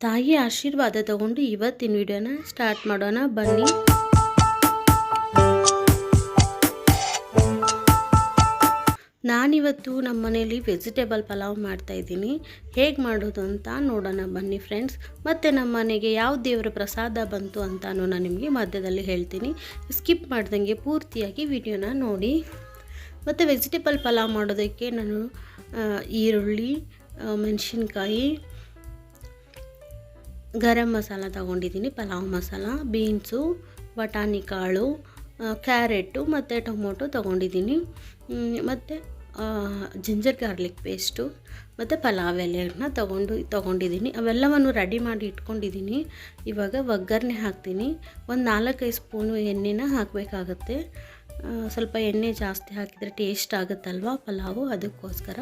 ತಾಯಿ ಆಶೀರ್ವಾದ ತಗೊಂಡು ಇವತ್ತಿನ ವಿಡಿಯೋನ ಸ್ಟಾರ್ಟ್ ಮಾಡೋಣ. ಬನ್ನಿ. ನಾನಿವತ್ತು ನಮ್ಮ ಮನೇಲಿ ವೆಜಿಟೇಬಲ್ ಪಲಾವ್ ಮಾಡ್ತಾ ಇದ್ದೀನಿ. ಹೇಗೆ ಮಾಡೋದು ಅಂತ ನೋಡೋಣ. ಬನ್ನಿ ಫ್ರೆಂಡ್ಸ್. ಮತ್ತು ನಮ್ಮ ಮನೆಗೆ ಯಾವ ದೇವರ ಪ್ರಸಾದ ಬಂತು ಅಂತಲೂ ನಾನು ನಿಮಗೆ ಮಧ್ಯದಲ್ಲಿ ಹೇಳ್ತೀನಿ. ಸ್ಕಿಪ್ ಮಾಡ್ದಂಗೆ ಪೂರ್ತಿಯಾಗಿ ವಿಡಿಯೋನ ನೋಡಿ. ಮತ್ತು ವೆಜಿಟೇಬಲ್ ಪಲಾವ್ ಮಾಡೋದಕ್ಕೆ ನಾನು ಈರುಳ್ಳಿ ಮೆಣಸಿನ್ಕಾಯಿ ಗರಂ ಮಸಾಲ ತಗೊಂಡಿದ್ದೀನಿ, ಪಲಾವ್ ಮಸಾಲ, ಬೀನ್ಸು, ಬಟಾಣಿ ಕಾಳು ಕ್ಯಾರೆಟು ಮತ್ತು ಟೊಮೊಟೊ ತೊಗೊಂಡಿದ್ದೀನಿ. ಮತ್ತು ಜಿಂಜರ್ ಗಾರ್ಲಿಕ್ ಪೇಸ್ಟು ಮತ್ತು ಪಲಾವ್ ಎಲೆನ ತಗೊಂಡು, ತೊಗೊಂಡಿದ್ದೀನಿ. ಅವೆಲ್ಲವನ್ನು ರೆಡಿ ಮಾಡಿ ಇಟ್ಕೊಂಡಿದ್ದೀನಿ. ಇವಾಗ ಒಗ್ಗರಣೆ ಹಾಕ್ತೀನಿ. ಒಂದು ನಾಲ್ಕೈದು ಸ್ಪೂನು ಎಣ್ಣೆನ ಹಾಕಬೇಕಾಗತ್ತೆ. ಸ್ವಲ್ಪ ಎಣ್ಣೆ ಜಾಸ್ತಿ ಹಾಕಿದರೆ ಟೇಸ್ಟ್ ಆಗುತ್ತಲ್ವ ಪಲಾವು? ಅದಕ್ಕೋಸ್ಕರ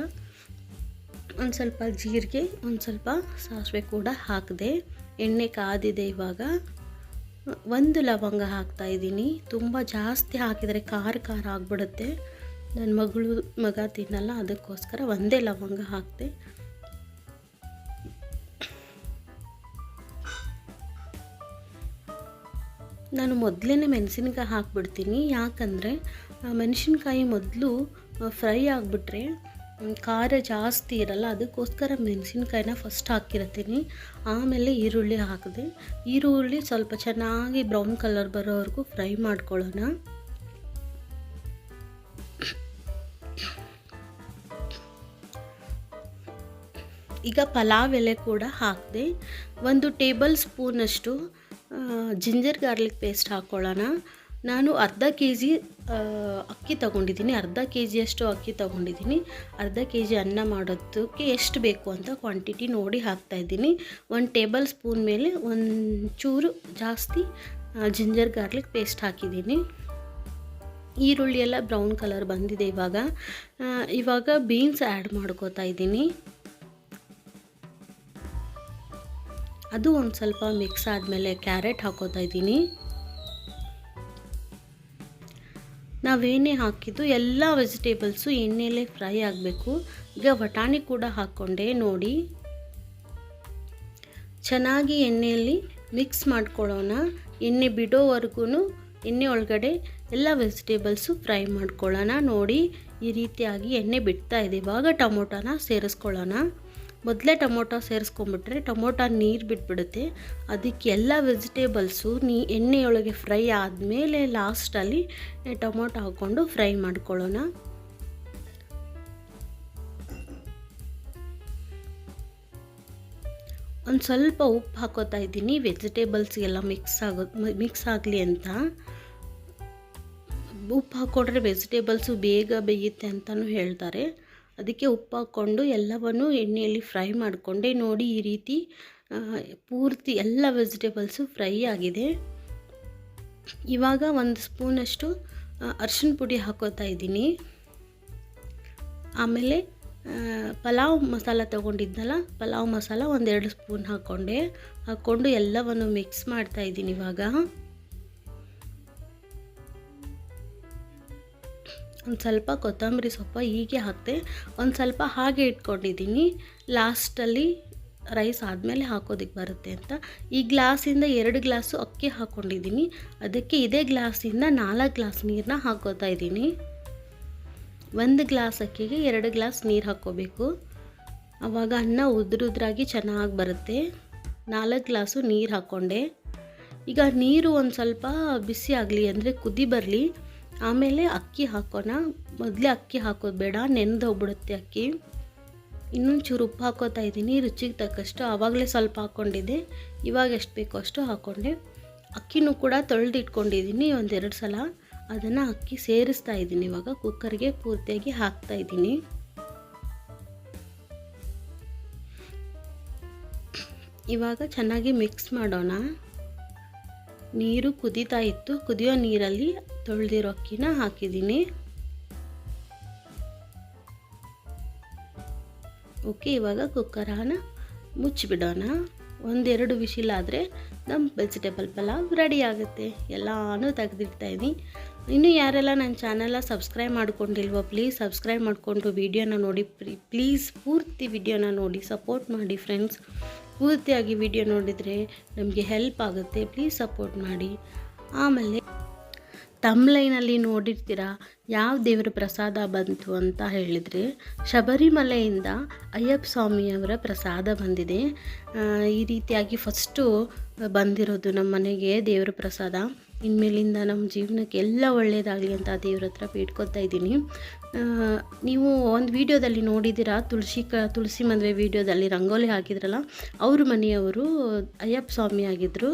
ಒಂದು ಸ್ವಲ್ಪ ಜೀರಿಗೆ, ಒಂದು ಸ್ವಲ್ಪ ಸಾಸಿವೆ ಕೂಡ ಹಾಕಿದೆ ಎಣ್ಣೆ ಕಾದಿದೆ ಇವಾಗ. ಒಂದು ಲವಂಗ ಹಾಕ್ತಾ ಇದ್ದೀನಿ. ತುಂಬ ಜಾಸ್ತಿ ಹಾಕಿದರೆ ಖಾರ ಖಾರ ಆಗಿಬಿಡುತ್ತೆ. ನನ್ನ ಮಗಳು ಮಗ ತಿನ್ನಲ್ಲ, ಅದಕ್ಕೋಸ್ಕರ ಒಂದೇ ಲವಂಗ ಹಾಕಿದೆ. ನಾನು ಮೊದಲೇ ಮೆಣಸಿನ್ಕಾಯಿ ಹಾಕ್ಬಿಡ್ತೀನಿ. ಯಾಕಂದರೆ ಮೆಣಸಿನ್ಕಾಯಿ ಮೊದಲು ಫ್ರೈ ಆಗಿಬಿಟ್ರೆ ಖಾರ ಜಾಸ್ತಿ ಇರಲ್ಲ, ಅದಕ್ಕೋಸ್ಕರ ಮೆಣಸಿನ್ಕಾಯಿನ ಫಸ್ಟ್ ಹಾಕಿರ್ತೀನಿ. ಆಮೇಲೆ ಈರುಳ್ಳಿ ಹಾಕಿದೆ. ಈರುಳ್ಳಿ ಸ್ವಲ್ಪ ಚೆನ್ನಾಗಿ ಬ್ರೌನ್ ಕಲರ್ ಬರೋವರೆಗೂ ಫ್ರೈ ಮಾಡ್ಕೊಳ್ಳೋಣ. ಈಗ ಪಲಾವ್ ಎಲೆ ಕೂಡ ಹಾಕಿದೆ. ಒಂದು ಟೇಬಲ್ ಸ್ಪೂನಷ್ಟು ಜಿಂಜರ್ ಗಾರ್ಲಿಕ್ ಪೇಸ್ಟ್ ಹಾಕ್ಕೊಳ್ಳೋಣ ನಾನು ಅರ್ಧ ಕೆ ಜಿ ಅಕ್ಕಿ ತಗೊಂಡಿದ್ದೀನಿ. ಅರ್ಧ ಕೆ ಜಿಯಷ್ಟು ಅಕ್ಕಿ ತಗೊಂಡಿದ್ದೀನಿ. ಅರ್ಧ ಕೆ ಜಿ ಅನ್ನ ಮಾಡೋದಕ್ಕೆ ಎಷ್ಟು ಬೇಕು ಅಂತ ಕ್ವಾಂಟಿಟಿ ನೋಡಿ ಹಾಕ್ತಾಯಿದ್ದೀನಿ ಒಂದು ಟೇಬಲ್ ಸ್ಪೂನ್ ಮೇಲೆ ಒಂಚೂರು ಜಾಸ್ತಿ ಜಿಂಜರ್ ಗಾರ್ಲಿಕ್ ಪೇಸ್ಟ್ ಹಾಕಿದ್ದೀನಿ. ಈರುಳ್ಳಿ ಎಲ್ಲ ಬ್ರೌನ್ ಕಲರ್ ಬಂದಿದೆ ಇವಾಗ. ಇವಾಗ ಬೀನ್ಸ್ ಆ್ಯಡ್ ಮಾಡ್ಕೋತಾ ಇದ್ದೀನಿ. ಅದು ಒಂದು ಸ್ವಲ್ಪ ಮಿಕ್ಸ್ ಆದಮೇಲೆ ಕ್ಯಾರೆಟ್ ಹಾಕೋತಾ ಇದ್ದೀನಿ. ನಾವೇನೇ ಹಾಕಿದ್ದು ಎಲ್ಲ ವೆಜಿಟೇಬಲ್ಸು ಎಣ್ಣೆಲೇ ಫ್ರೈ ಆಗಬೇಕು. ಈಗ ಬಟಾಣಿ ಕೂಡ ಹಾಕ್ಕೊಂಡೆ ನೋಡಿ. ಚೆನ್ನಾಗಿ ಎಣ್ಣೆಯಲ್ಲಿ ಮಿಕ್ಸ್ ಮಾಡ್ಕೊಳ್ಳೋಣ. ಎಣ್ಣೆ ಬಿಡೋವರೆಗೂ ಎಣ್ಣೆ ಒಳಗಡೆ ಎಲ್ಲ ವೆಜಿಟೇಬಲ್ಸು ಫ್ರೈ ಮಾಡ್ಕೊಳ್ಳೋಣ ನೋಡಿ. ಈ ರೀತಿಯಾಗಿ ಎಣ್ಣೆ ಬಿಡ್ತಾ ಇದೆ. ಇವಾಗ ಟೊಮೊಟೊನ ಸೇರಿಸ್ಕೊಳ್ಳೋಣ. ಮೊದಲೇ ಟೊಮೊಟೊ ಸೇರಿಸ್ಕೊಂಡ್ಬಿಟ್ರೆ ಟೊಮೊಟೊ ನೀರು ಬಿಟ್ಬಿಡುತ್ತೆ. ಅದಕ್ಕೆ ಎಲ್ಲ ವೆಜಿಟೇಬಲ್ಸು ನೀ ಎಣ್ಣೆಯೊಳಗೆ ಫ್ರೈ ಆದಮೇಲೆ ಲಾಸ್ಟಲ್ಲಿ ಟೊಮೊಟೊ ಹಾಕ್ಕೊಂಡು ಫ್ರೈ ಮಾಡ್ಕೊಳ್ಳೋಣ. ಒಂದು ಸ್ವಲ್ಪ ಉಪ್ಪು ಹಾಕೋತಾ ಇದ್ದೀನಿ. ವೆಜಿಟೇಬಲ್ಸ್ಗೆಲ್ಲ ಮಿಕ್ಸ್ ಆಗೋ ಮಿಕ್ಸ್ ಆಗಲಿ ಅಂತ. ಉಪ್ಪು ಹಾಕ್ಕೊಂಡ್ರೆ ವೆಜಿಟೇಬಲ್ಸು ಬೇಗ ಬೇಯುತ್ತೆ ಅಂತಲೂ ಹೇಳ್ತಾರೆ. ಅದಕ್ಕೆ ಉಪ್ಪು ಹಾಕ್ಕೊಂಡು ಎಲ್ಲವನ್ನು ಎಣ್ಣೆಯಲ್ಲಿ ಫ್ರೈ ಮಾಡಿಕೊಂಡೆ. ನೋಡಿ ಈ ರೀತಿ ಪೂರ್ತಿ ಎಲ್ಲ ವೆಜಿಟೇಬಲ್ಸು ಫ್ರೈ ಆಗಿದೆ. ಇವಾಗ ಒಂದು ಸ್ಪೂನಷ್ಟು ಅರ್ಶಿಣ ಪುಡಿ ಹಾಕೋತಾ ಇದ್ದೀನಿ. ಆಮೇಲೆ ಪಲಾವ್ ಮಸಾಲ ತೊಗೊಂಡಿದ್ನಲ್ಲ ಪಲಾವ್ ಮಸಾಲ ಒಂದೆರಡು ಸ್ಪೂನ್ ಹಾಕ್ಕೊಂಡೆ ಹಾಕ್ಕೊಂಡು ಎಲ್ಲವನ್ನು ಮಿಕ್ಸ್ ಮಾಡ್ತಾ ಇದ್ದೀನಿ ಇವಾಗ. ಒಂದು ಸ್ವಲ್ಪ ಕೊತ್ತಂಬರಿ ಸೊಪ್ಪು ಹೀಗೆ ಹಾಕಿದೆ, ಒಂದು ಸ್ವಲ್ಪ ಹಾಗೆ ಇಟ್ಕೊಂಡಿದ್ದೀನಿ. ಲಾಸ್ಟಲ್ಲಿ ರೈಸ್ ಆದಮೇಲೆ ಹಾಕೋದಕ್ಕೆ ಬರುತ್ತೆ ಅಂತ. ಈ ಗ್ಲಾಸಿಂದ ಎರಡು ಗ್ಲಾಸು ಅಕ್ಕಿ ಹಾಕ್ಕೊಂಡಿದ್ದೀನಿ ಅದಕ್ಕೆ ಇದೇ ಗ್ಲಾಸಿಂದ ನಾಲ್ಕು ಗ್ಲಾಸ್ ನೀರನ್ನ ಹಾಕೋತಾ ಇದ್ದೀನಿ. ಒಂದು ಗ್ಲಾಸ್ ಅಕ್ಕಿಗೆ ಎರಡು ಗ್ಲಾಸ್ ನೀರು ಹಾಕ್ಕೋಬೇಕು. ಆವಾಗ ಅನ್ನ ಉದುರುದ್ರಾಗಿ ಚೆನ್ನಾಗಿ ಬರುತ್ತೆ. ನಾಲ್ಕು ಗ್ಲಾಸು ನೀರು ಹಾಕ್ಕೊಂಡೆ. ಈಗ ನೀರು ಒಂದು ಸ್ವಲ್ಪ ಬಿಸಿ ಆಗಲಿ ಅಂದರೆ ಕುದಿ ಬರಲಿ. ಆಮೇಲೆ ಅಕ್ಕಿ ಹಾಕೋಣ. ಮೊದಲೇ ಅಕ್ಕಿ ಹಾಕೋದು ಬೇಡ, ನೆನೆದು ಹೋಗ್ಬಿಡುತ್ತೆ ಅಕ್ಕಿ. ಇನ್ನೊಂದು ಚೂರು ಉಪ್ಪು ಹಾಕೋತಾ ಇದ್ದೀನಿ, ರುಚಿಗೆ ತಕ್ಕಷ್ಟು ಆವಾಗಲೇ ಸ್ವಲ್ಪ ಹಾಕ್ಕೊಂಡಿದ್ದೆ ಇವಾಗ ಎಷ್ಟು ಬೇಕೋ ಅಷ್ಟು ಹಾಕ್ಕೊಂಡೆ ಅಕ್ಕಿನೂ ಕೂಡ ತೊಳೆದು ಇಟ್ಕೊಂಡಿದ್ದೀನಿ ಒಂದೆರಡು ಸಲ. ಅದನ್ನು ಅಕ್ಕಿ ಸೇರಿಸ್ತಾ ಇದ್ದೀನಿ ಇವಾಗ, ಕುಕ್ಕರ್ಗೆ ಪೂರ್ತಿಯಾಗಿ ಹಾಕ್ತಾ ಇದ್ದೀನಿ. ಇವಾಗ ಚೆನ್ನಾಗಿ ಮಿಕ್ಸ್ ಮಾಡೋಣ. ನೀರು ಕುದೀತಾ ಇತ್ತು, ಕುದಿಯೋ ನೀರಲ್ಲಿ ತೊಳೆದಿರೋ ಅಕ್ಕಿನ ಹಾಕಿದ್ದೀನಿ. ಓಕೆ, ಇವಾಗ ಕುಕ್ಕರನ ಮುಚ್ಚಿಬಿಡೋಣ. ಒಂದೆರಡು ವಿಶಿಲ್ ಆದರೆ ನಮ್ಮ ವೆಜಿಟೇಬಲ್ ಪಲಾವ್ ರೆಡಿ ಆಗುತ್ತೆ. ಎಲ್ಲನೂ ತೆಗೆದಿಡ್ತಾ ಇದ್ದೀನಿ ಇನ್ನು ಯಾರೆಲ್ಲ ನನ್ನ ಚಾನೆಲ್ನ ಸಬ್ಸ್ಕ್ರೈಬ್ ಮಾಡ್ಕೊಂಡಿಲ್ವೋ ಪ್ಲೀಸ್ ಸಬ್ಸ್ಕ್ರೈಬ್ ಮಾಡಿಕೊಂಡು ವಿಡಿಯೋನ ನೋಡಿ. ಪ್ಲೀಸ್ ಪೂರ್ತಿ ವಿಡಿಯೋನ ನೋಡಿ ಸಪೋರ್ಟ್ ಮಾಡಿ ಫ್ರೆಂಡ್ಸ್ ಪೂರ್ತಿಯಾಗಿ ವಿಡಿಯೋ ನೋಡಿದರೆ ನಮಗೆ ಹೆಲ್ಪ್ ಆಗುತ್ತೆ. ಪ್ಲೀಸ್ ಸಪೋರ್ಟ್ ಮಾಡಿ. ಆಮೇಲೆ ತಮ್ಲೈನಲ್ಲಿ ನೋಡಿರ್ತೀರ? ಯಾವ ದೇವರ ಪ್ರಸಾದ ಬಂತು ಅಂತ ಹೇಳಿದರೆ, ಶಬರಿಮಲೆಯಿಂದ ಅಯ್ಯಪ್ಪ ಸ್ವಾಮಿಯವರ ಪ್ರಸಾದ ಬಂದಿದೆ. ಈ ರೀತಿಯಾಗಿ ಫಸ್ಟು ಬಂದಿರೋದು ನಮ್ಮ ಮನೆಗೆ ದೇವರ ಪ್ರಸಾದ. ಇನ್ಮೇಲಿಂದ ನಮ್ಮ ಜೀವನಕ್ಕೆ ಎಲ್ಲ ಒಳ್ಳೆಯದಾಗಲಿ ಅಂತ ದೇವ್ರ ಹತ್ರ ಬೇಡ್ಕೊತಾ ಇದ್ದೀನಿ. ನೀವು ಒಂದು ವಿಡಿಯೋದಲ್ಲಿ ನೋಡಿದ್ದೀರಾ? ತುಳಸಿ ಕ, ತುಳಸಿ ಮದುವೆ ವಿಡಿಯೋದಲ್ಲಿ ರಂಗೋಲಿ ಹಾಕಿದ್ರಲ್ಲ, ಅವ್ರ ಮನೆಯವರು ಅಯ್ಯಪ್ಪ ಸ್ವಾಮಿ ಆಗಿದ್ದರು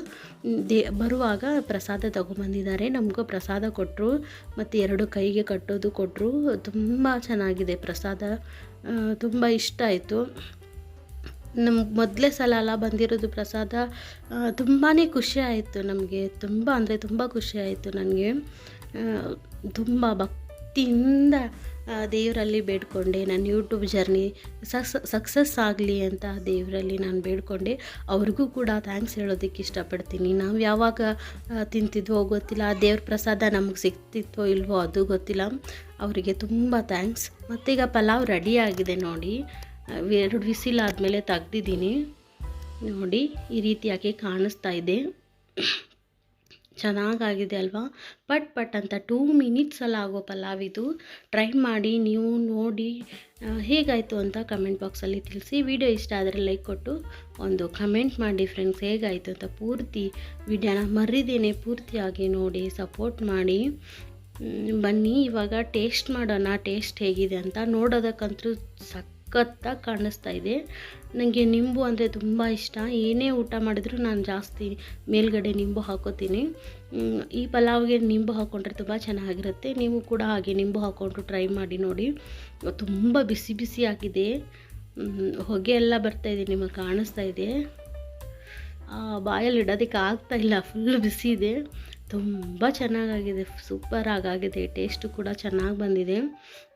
ದೇ, ಬರುವಾಗ ಪ್ರಸಾದ ತಗೊಂಬಂದಿದ್ದಾರೆ. ನಮಗೂ ಪ್ರಸಾದ ಕೊಟ್ಟರು ಮತ್ತು ಎರಡು ಕೈಗೆ ಕಟ್ಟೋದು ಕೊಟ್ಟರು ತುಂಬ ಚೆನ್ನಾಗಿದೆ ಪ್ರಸಾದ. ತುಂಬ ಇಷ್ಟ ಆಯಿತು. ನಮ್ಮ ಮೊದಲೇ ಸಲ ಅಲ್ಲ ಬಂದಿರೋದು ಪ್ರಸಾದ. ತುಂಬಾ ಖುಷಿ ಆಯಿತು ನಮಗೆ. ತುಂಬ ಅಂದರೆ ತುಂಬ ಖುಷಿ ಆಯಿತು ನನಗೆ. ತುಂಬ ಭಕ್ತಿಯಿಂದ ದೇವರಲ್ಲಿ ಬೇಡ್ಕೊಂಡೆ, ನನ್ನ ಯೂಟ್ಯೂಬ್ ಜರ್ನಿ ಸಕ್ಸ್, ಸಕ್ಸಸ್ ಆಗಲಿ ಅಂತ ದೇವರಲ್ಲಿ ನಾನು ಬೇಡ್ಕೊಂಡೆ. ಅವ್ರಿಗೂ ಕೂಡ ಥ್ಯಾಂಕ್ಸ್ ಹೇಳೋದಕ್ಕೆ ಇಷ್ಟಪಡ್ತೀನಿ. ನಾವು ಯಾವಾಗ ತಿಂತಿದ್ವೋ ಗೊತ್ತಿಲ್ಲ, ಆ ದೇವ್ರ ಪ್ರಸಾದ ನಮಗೆ ಸಿಗ್ತಿತ್ತೋ ಇಲ್ವೋ ಅದು ಗೊತ್ತಿಲ್ಲ. ಅವರಿಗೆ ತುಂಬ ಥ್ಯಾಂಕ್ಸ್. ಮತ್ತೀಗ ಪಲಾವ್ ರೆಡಿ ಆಗಿದೆ ನೋಡಿ. ಎರಡು ವಿಸಿಲ್ ಆದಮೇಲೆ ತೆಗ್ದಿದ್ದೀನಿ. ನೋಡಿ, ಈ ರೀತಿಯಾಗಿ ಕಾಣಿಸ್ತಾ ಇದೆ. ಚೆನ್ನಾಗಾಗಿದೆ ಅಲ್ವಾ? ಪಟ್ ಪಟ್ ಅಂತ ಟೂ ಮಿನಿಟ್ಸಲ್ಲಿ ಆಗೋ ಪಲಾವ್ ಇದು. ಟ್ರೈ ಮಾಡಿ, ನೀವು ನೋಡಿ ಹೇಗಾಯಿತು ಅಂತ ಕಮೆಂಟ್ ಬಾಕ್ಸಲ್ಲಿ ತಿಳಿಸಿ. ವಿಡಿಯೋ ಇಷ್ಟ ಆದರೆ ಲೈಕ್ ಕೊಟ್ಟು ಒಂದು ಕಮೆಂಟ್ ಮಾಡಿ ಫ್ರೆಂಡ್ಸ್ ಹೇಗಾಯಿತು ಅಂತ ಪೂರ್ತಿ ವಿಡಿಯೋನ ಮರಿದೇನೆ, ಪೂರ್ತಿಯಾಗಿ ನೋಡಿ ಸಪೋರ್ಟ್ ಮಾಡಿ. ಬನ್ನಿ, ಇವಾಗ ಟೇಸ್ಟ್ ಮಾಡೋಣ ಟೇಸ್ಟ್ ಹೇಗಿದೆ ಅಂತ ನೋಡೋದಕ್ಕಂತೂ ಸಖತ್ತಾಗಿ ಕಾಣಿಸ್ತಾ ಇದೆ. ನನಗೆ ನಿಂಬು ಅಂದರೆ ತುಂಬ ಇಷ್ಟ. ಏನೇ ಊಟ ಮಾಡಿದ್ರು ನಾನು ಜಾಸ್ತಿ ಮೇಲ್ಗಡೆ ನಿಂಬು ಹಾಕೋತೀನಿ. ಈ ಪಲಾವ್ಗೆ ನಿಂಬು ಹಾಕ್ಕೊಂಡ್ರೆ ತುಂಬ ಚೆನ್ನಾಗಿರುತ್ತೆ. ನೀವು ಕೂಡ ಹಾಗೆ ನಿಂಬು ಹಾಕ್ಕೊಂಡು ಟ್ರೈ ಮಾಡಿ ನೋಡಿ. ತುಂಬ ಬಿಸಿ ಬಿಸಿ ಆಗಿದೆ. ಹೊಗೆ ಎಲ್ಲ ಬರ್ತಾ ಇದೆ, ನಿಮಗೆ ಕಾಣಿಸ್ತಾ ಇದೆ. ಬಾಯಲ್ಲಿ ಇಡೋದಕ್ಕೆ ಆಗ್ತಾ ಇಲ್ಲ. ಫುಲ್ ಬಿಸಿ ಇದೆ. ತುಂಬ ಚೆನ್ನಾಗಾಗಿದೆ ಸೂಪರ್ ಆಗಾಗಿದೆ ಟೇಸ್ಟು ಕೂಡ ಚೆನ್ನಾಗಿ ಬಂದಿದೆ.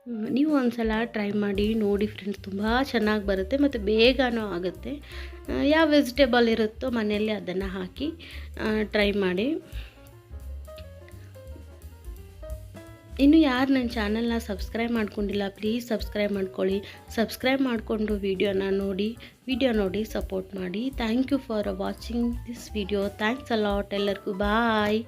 ನೀವು ನೀವು ಒಂದ್ಸಲ ಟ್ರೈ ಮಾಡಿ ನೋಡಿ ಫ್ರೆಂಡ್ಸ್ ತುಂಬ ಚೆನ್ನಾಗಿ ಬರುತ್ತೆ ಮತ್ತು ಬೇಗನೂ ಆಗುತ್ತೆ. ಯಾವ ವೆಜಿಟೇಬಲ್ ಇರುತ್ತೋ ಮನೆಯಲ್ಲಿ ಅದನ್ನು ಹಾಕಿ ಟ್ರೈ ಮಾಡಿ. ಇನ್ನು ಯಾರು ನನ್ನ ಚಾನಲ್ನ ಸಬ್ಸ್ಕ್ರೈಬ್ ಮಾಡ್ಕೊಂಡಿಲ್ಲ ಪ್ಲೀಸ್ ಸಬ್ಸ್ಕ್ರೈಬ್ ಮಾಡ್ಕೊಳ್ಳಿ. ಸಬ್ಸ್ಕ್ರೈಬ್ ಮಾಡಿಕೊಂಡು ವಿಡಿಯೋನ ನೋಡಿ ವಿಡಿಯೋ ನೋಡಿ ಸಪೋರ್ಟ್ ಮಾಡಿ. Thank you for watching this video thanks a lot ಎಲ್ಲರಿಗೂ ಬಾಯ್